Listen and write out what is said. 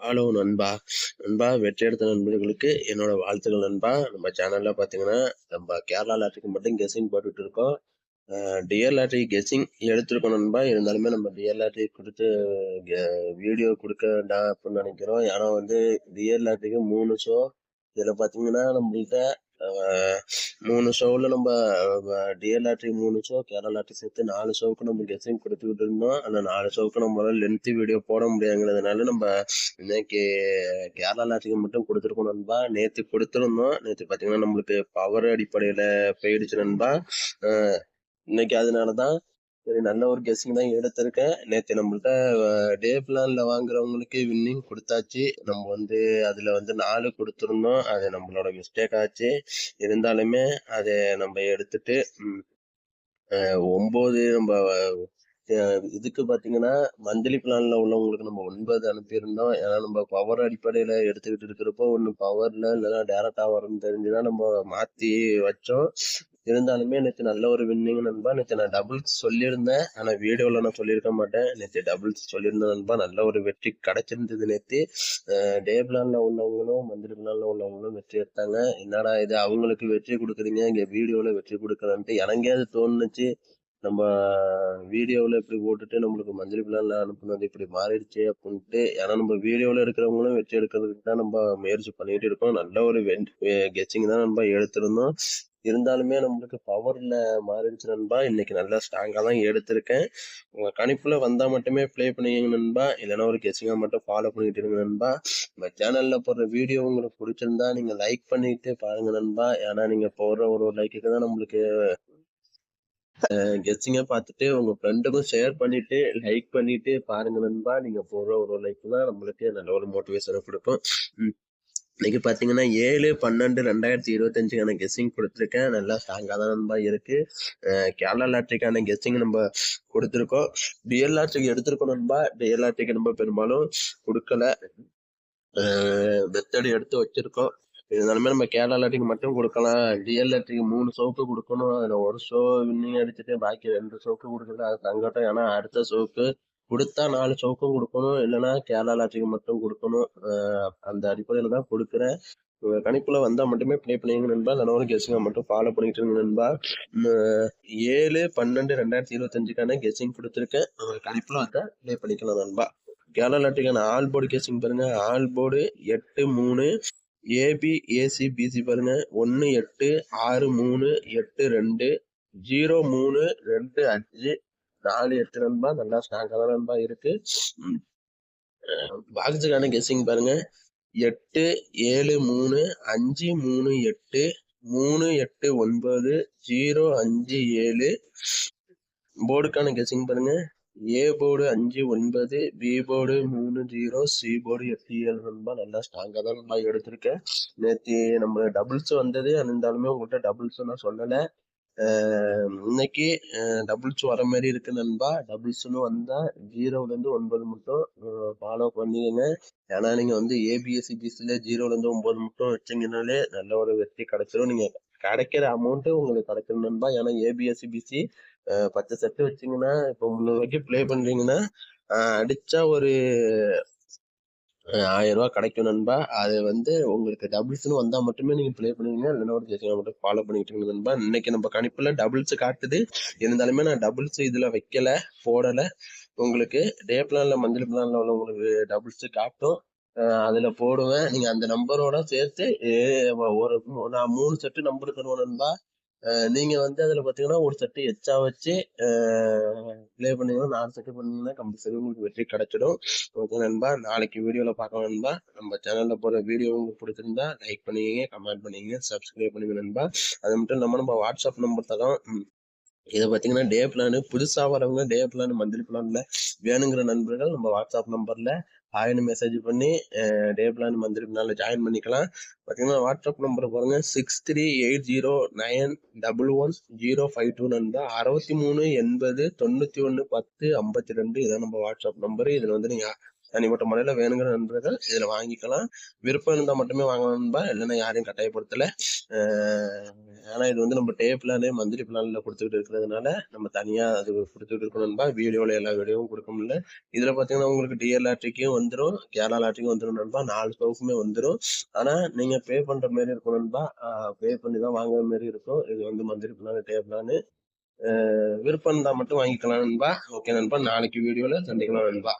Hello நண்பா. நண்பா வெற்றி எடுத்த நண்பர்களுக்கு என்னோட வாழ்த்துக்கள் நண்பா. நம்ம சேனல்ல பார்த்தீங்கன்னா நம்ம கேரளா லாட்ரிக்கு மட்டும் கெஸ்ஸிங் போட்டுட்டு இருக்கோம். டிஎர் லாட்ரி கெஸ்ஸிங் எடுத்திருக்கோம் நண்பா. இருந்தாலுமே நம்ம டிஎர் லாட்ரி கொடுத்து வீடியோ கொடுக்க வேண்டாம் அப்படின்னு நினைக்கிறோம். ஏன்னா வந்து டிஎர் லாட்ரிக்கு மூணு ஷோ இதில் பார்த்தீங்கன்னா நம்மள்கிட்ட மூணு ஷோவில் நம்ம டிஎல் லாட்ரி மூணு ஷோ கேரளா லாட்ரி சேர்த்து நாலு ஷோவுக்கு நம்ம கெஸ்ஸிங் கொடுத்துக்கிட்டு இருந்தோம் அந்த நாலு ஷோவுக்கு நம்மளால லென்த்தி வீடியோ போட முடியாங்கிறதுனால நம்ம இன்னைக்கு கேரளா லாட்ரிக்கு மட்டும் கொடுத்துருக்கோம் நண்பா. நேற்று கொடுத்துருந்தோம். நேற்று பார்த்தீங்கன்னா நம்மளுக்கு பவர் அடிப்படையில் போயிடுச்சு நண்பா. இன்னைக்கு அதனால தான் சரி நல்ல ஒரு கெஸ்ஸிங் தான் எடுத்திருக்கேன். நேற்று நம்மள்ட்ட டே பிளான்ல வாங்குறவங்களுக்கு வின்னிங் கொடுத்தாச்சு. நம்ம வந்து அதுல வந்து நாலு கொடுத்துருந்தோம். அது நம்மளோட மிஸ்டேக் ஆச்சு. இருந்தாலுமே அதை நம்ம எடுத்துட்டு ஒம்பது நம்ம இதுக்கு பார்த்தீங்கன்னா மந்த்லி பிளான்ல உள்ளவங்களுக்கு நம்ம ஒன்பது அனுப்பியிருந்தோம். ஏன்னா நம்ம பவர் அடிப்படையில் எடுத்துக்கிட்டு இருக்கிறப்போ ஒன்று பவர்ல இல்லைன்னா டேரக்டாக வரும்னு தெரிஞ்சுதான் நம்ம மாற்றி வச்சோம். இருந்தாலுமே நேற்று நல்ல ஒரு வின்னிங் நண்பா நேற்று நான் டபுள்ஸ் சொல்லியிருந்தேன். ஆனால் வீடியோவில் நான் சொல்லியிருக்க மாட்டேன். நேற்று டபுள்ஸ் சொல்லியிருந்தேன் நண்பா நல்ல ஒரு வெற்றி கிடைச்சிருந்தது நேற்று டே பிளானில் உள்ளவங்களும் மந்திரி பிளானில் உள்ளவங்களும் வெற்றி எடுத்தாங்க. என்னடா இது அவங்களுக்கு வெற்றி கொடுக்குறீங்க இங்கே வீடியோவில் வெற்றி கொடுக்குறேன்ட்டு எனக்கே அது தோணுச்சு. நம்ம வீடியோவில் இப்படி போட்டுட்டு நம்மளுக்கு மஞ்சள் பிளான்ல அனுப்புனது இப்படி மாறிடுச்சு அப்படின்ட்டு ஏன்னா நம்ம வீடியோவில் இருக்கிறவங்களும் வச்சு எடுக்கிறதுக்கு தான் நம்ம முயற்சி பண்ணிட்டு இருக்கோம். நல்ல ஒரு கெச்சிங் தான் நம்ம எடுத்திருந்தோம். இருந்தாலுமே நம்மளுக்கு பவர்ல மாறிடுச்சு நண்பா. இன்னைக்கு நல்லா ஸ்ட்ராங்கா தான் எடுத்திருக்கேன். உங்க கணிப்புல வந்தா மட்டுமே ப்ளே பண்ணிங்க நண்பா. இல்லைன்னா ஒரு கெச்சிங்கா மட்டும் ஃபாலோ பண்ணிட்டு இருங்க நண்பா. நம்ம சேனல்ல போடுற வீடியோ உங்களுக்கு பிடிச்சிருந்தா நீங்க லைக் பண்ணிட்டு பாருங்க நண்பா. ஏன்னா நீங்க போடுற ஒரு லைக்கு தான் நம்மளுக்கு கெஸ்டிங்க பார்த்துட்டு உங்க ஃப்ரெண்டுக்கும் ஷேர் பண்ணிட்டு லைக் பண்ணிட்டு பாருங்க நண்பா நீங்க போடுற ஒரு லைக் தான் நம்மளுக்கு நல்ல ஒரு மோட்டிவேஷனை கொடுக்கும். இன்னைக்கு பார்த்தீங்கன்னா ஏழு பன்னெண்டு ரெண்டாயிரத்தி இருபத்தஞ்சுக்கான கெஸ்ஸிங் கொடுத்துருக்கேன். நல்லா ஸ்ட்ராங்காக தான் நண்பா இருக்கு. கேரளா லாட்ரிக்கான கெஸ்ஸிங் நம்ம கொடுத்துருக்கோம். டிஎல் லாட்ரிக்கு எடுத்திருக்கோம் நண்பா. டிஎல் லாட்ரிக்கு நம்ம பெரும்பாலும் கொடுக்கல. மெத்தடு எடுத்து வச்சிருக்கோம். இருந்தாலுமே நம்ம கேரளா லாட்டிக்கு மட்டும் கொடுக்கலாம். ரியல் லாட்டிக்கு மூணு சோப்பு கொடுக்கணும். அதில் ஒரு ஷோ வின்னிங் அடிச்சுட்டு பாக்கி ரெண்டு சோப்பு கொடுக்கல அது சங்கட்டம் ஏன்னா அடுத்த சோப்பு கொடுத்தா நாலு சோக்கும் கொடுக்கணும். இல்லைன்னா கேரளா லாட்டிக்கு மட்டும் கொடுக்கணும். அந்த அடிப்படையில் தான் கொடுக்குறேன். கணிப்பில் வந்தால் மட்டுமே ப்ளே பண்ணிங்க நண்பா. இல்லைனா ஒரு கெஸ்ஸிங்கை மட்டும் ஃபாலோ பண்ணிட்டு இருங்க நண்பா. ஏழு பன்னெண்டு ரெண்டாயிரத்தி இருபத்தஞ்சுக்கான கெஸ்ஸிங் கொடுத்துருக்கேன். கணிப்பில் வந்தால் ப்ளே பண்ணிக்கலாம் நண்பா. கேரளா லாட்டிக்கான ஆல் போர்டு கெஸ்ஸிங் பாருங்கள் ஆல் போர்டு எட்டு மூணு ஏபி ஏசி பிசி பாருங்க. ஒன்று எட்டு ஆறு மூணு எட்டு ரெண்டு ஜீரோ மூணு ரெண்டு அஞ்சு நாலு எட்டு நண்பா. நல்லா ஸ்ட்ராங்காக தான் நண்பா இருக்கு. பாக்ஸுக்கான கெஸ்ஸிங் பாருங்க. எட்டு ஏழு மூணு அஞ்சு மூணு எட்டு மூணு எட்டு ஒன்பது ஜீரோ அஞ்சு ஏழு. போர்டுக்கான கெஸ்ஸிங் பாருங்க. ஏ போர்டு அஞ்சு ஒன்பது பி போர்டு மூணு ஜீரோ சி போர்டு எட்டு ஏழு நண்பா நல்லா ஸ்ட்ராங்காக தான் நண்பா எடுத்திருக்கேன். நேற்று நம்ம டபுள்ஸ் வந்தது இருந்தாலுமே உங்கள்கிட்ட டபுள்ஸ் நான் சொல்லலை. இன்னைக்கு டபுள்ஸ் வர மாதிரி இருக்கு நண்பா. டபுள்ஸ்னு வந்தா ஜீரோலேருந்து ஒன்பது மட்டும் ஃபாலோ பண்ணிக்கங்க ஏன்னா நீங்க வந்து ஏபிஎஸ்சி பிசில ஜீரோலேருந்து ஒன்பது மட்டும் வச்சீங்கனாலே நல்ல ஒரு வெற்றி கிடைச்சிடும் நீங்க கிடைக்கிற அமௌண்ட் உங்களுக்கு கிடைக்கணும் நண்பா. ஏன்னா ஏபிஎஸ்சி பிசி பத்து செட்டு வச்சிங்கன்னா இப்போ முந்நூறுரூவாய்க்கு ப்ளே பண்ணுறீங்கன்னா அடித்தா ஒரு ஆயிரம் ரூபா கிடைக்கும் நண்பா. அது வந்து உங்களுக்கு டபுள்ஸ்னு வந்தால் மட்டுமே நீங்கள் ப்ளே பண்ணுவீங்க. இல்லைன்னா ஒரு ஜெசினா மட்டும் ஃபாலோ பண்ணிக்கிட்டு நண்பா. இன்னைக்கு நம்ம கணிப்பில் டபுள்ஸ் காட்டுது. இருந்தாலுமே நான் டபுள்ஸ் இதில் வைக்கல போடலை. உங்களுக்கு டே பிளானில் மஞ்சள் பிளானில் உள்ள உங்களுக்கு டபுள்ஸ் காட்டும். அதில் போடுவேன். நீங்கள் அந்த நம்பரோட சேர்த்து ஒரு நான் மூணு செட்டு நம்பர் தருவேன் நீங்க வந்து அதுல பாத்தீங்கன்னா ஒரு செட்டு எச்சா வச்சு ப்ளே பண்ணீங்கன்னா நாலு செட்டு பண்ணீங்கன்னா கம்பல்சரி உங்களுக்கு வெற்றி கிடைச்சிடும். ஓகே நண்பா? நாளைக்கு வீடியோல பார்க்கலாம் நண்பா. நம்ம சேனல்ல போற வீடியோ உங்களுக்கு பிடிச்சிருந்தா லைக் பண்ணுவீங்க கமெண்ட் பண்ணிக்கங்க சப்ஸ்கிரைப் பண்ணுங்க நண்பா. அது மட்டும் இல்லாம நம்ம வாட்ஸ்அப் நம்பர் தரோம். இதை பார்த்தீங்கன்னா டே பிளான் புதுசாக வரவங்க டே பிளான் மந்த்லி பிளான்ல வேணுங்கிற நண்பர்கள் நம்ம வாட்ஸ்அப் நம்பர்ல ஹாய்னு மெசேஜ் பண்ணி டே பிளான் மந்த்லி பிளானில் ஜாயின் பண்ணிக்கலாம். பார்த்தீங்கன்னா வாட்ஸ்அப் நம்பர் பாருங்க six three eight zero nine double one zero five two நண்பா அறுபத்தி மூணு எண்பது தொண்ணூற்றி ஒன்று பத்து ஐம்பத்தி ரெண்டு இதான் நம்ம வாட்ஸ்அப் நம்பரு இதில் வந்து நீங்கள் தனிப்பட்ட முறையில வேணுங்கிற நண்பர்கள் இதுல வாங்கிக்கலாம். விருப்பம் இருந்தா மட்டுமே வாங்கலாம் நண்பா. இல்லைன்னா யாரையும் கட்டாயப்படுத்தல. ஆனால் ஆனா இது வந்து நம்ம டே பிளானே மந்த்லி பிளான்ல கொடுத்துக்கிட்டு இருக்கிறதுனால நம்ம தனியா அது கொடுத்துட்டு இருக்கணும் நண்பா. வீடியோல எல்லா வீடியோவும் கொடுக்க முடியல. இதுல பாத்தீங்கன்னா உங்களுக்கு டிஎல் லாட்ரிக்கும் வந்துடும் கேரளா லாட்ரிக்கும் வந்துடும் நண்பா. நாலு ஸ்டோக்குமே வந்துடும் ஆனா நீங்க பே பண்ற மாதிரி இருக்கும் நண்பா. பே பண்ணி தான் வாங்குற மாதிரி இருக்கும். இது வந்து மந்த்லி பிளான் டே பிளானு. விருப்பம் தான் மட்டும் வாங்கிக்கலாம் நண்பா. ஓகே நண்பா. நாளைக்கு வீடியோல சந்திக்கலாம் நண்பா.